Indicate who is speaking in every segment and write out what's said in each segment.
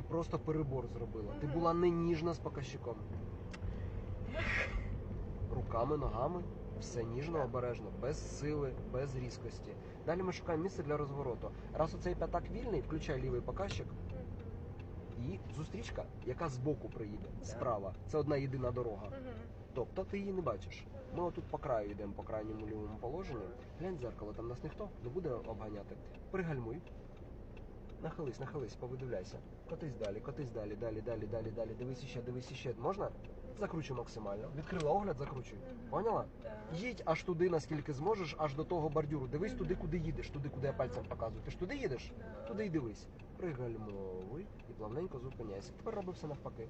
Speaker 1: Ти просто перебор зробила. Ти була не ніжна з показчиком. Руками, ногами, все ніжно, обережно, без сили, без різкості. Далі ми шукаємо місце для розвороту. Раз оцей п'ятак вільний, включай лівий показчик і зустрічка, яка збоку приїде, справа. Це одна єдина дорога. Тобто ти її не бачиш. Ми отут по краю йдемо по крайньому лівому положенні. Глянь в дзеркало, там нас ніхто не буде обганяти. Пригальмуй. Нахились, нахились, повидивляйся. Котись далі, котись далі, далі, далі, далі, далі. Дивись іще, дивись іще. Можна? Закручуй максимально. Відкрила огляд, закручуй. Поняла? Їдь аж туди, наскільки зможеш, аж до того бордюру. Дивись туди, куди їдеш, туди, куди я пальцем показую. Ти ж туди їдеш? Туди й дивись. Пригальмовуй і плавненько зупиняйся. Тепер роби все навпаки.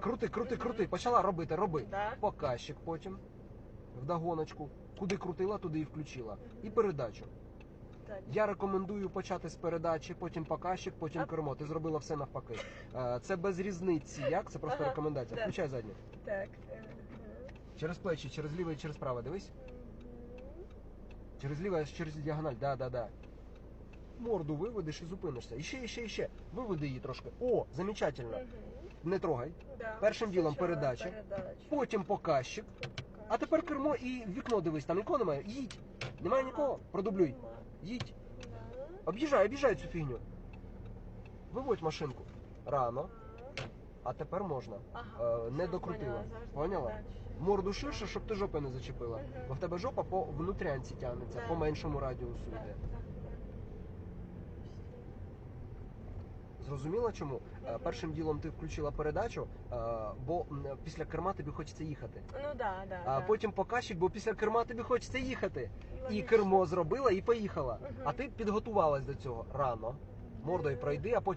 Speaker 1: Крути, крути, крути. Почала робити, роби. Показчик потім. Вдогоночку. Куди крутила, туди і включила. І передачу.
Speaker 2: Так.
Speaker 1: Я рекомендую почати з передачі, потім показчик, потім
Speaker 2: А-
Speaker 1: кермо. Ти зробила все навпаки. Е, Це без різниці. Як? Це просто
Speaker 2: Ага,
Speaker 1: рекомендація.
Speaker 2: да.
Speaker 1: Включай задню.
Speaker 2: Так. Ага.
Speaker 1: Через плечі, через ліве і через праве. Дивись. Через ліве, через діагональ. Да, да, да. Морду виведеш і зупинишся. Іще, іще, іще. Виведи її трошки. О, замечательно.
Speaker 2: Мгм.
Speaker 1: Не трогай.
Speaker 2: Да.
Speaker 1: Першим ділом
Speaker 2: Спочатку
Speaker 1: передача.
Speaker 2: передача.
Speaker 1: Потім показчик. А тепер кермо і вікно дивись, там нікого немає. Їдь. Немає нікого. Продублюй. Їдь. Об'їжджай, об'їжджай цю фігню. Виводь машинку. Рано, а тепер можна.
Speaker 2: Ага.
Speaker 1: Е, не
Speaker 2: Все,
Speaker 1: докрутила.
Speaker 2: поняла, завжди
Speaker 1: Поняла?
Speaker 2: передача.
Speaker 1: Морду ширше, щоб ти жопи не зачепила. Бо в тебе жопа по внутрянці тягнеться, по меншому радіусу
Speaker 2: Так,
Speaker 1: йде.
Speaker 2: так,
Speaker 1: Зрозуміла чому? Е, Першим ділом ти включила передачу, е, бо після керма тобі хочеться їхати.
Speaker 2: Ну да, да.
Speaker 1: А
Speaker 2: да.
Speaker 1: потім показчик, бо після керма тобі хочеться їхати. І кермо зробила і поїхала.
Speaker 2: Угу.
Speaker 1: А ти підготувалась до цього рано. Мордою пройди, а потім.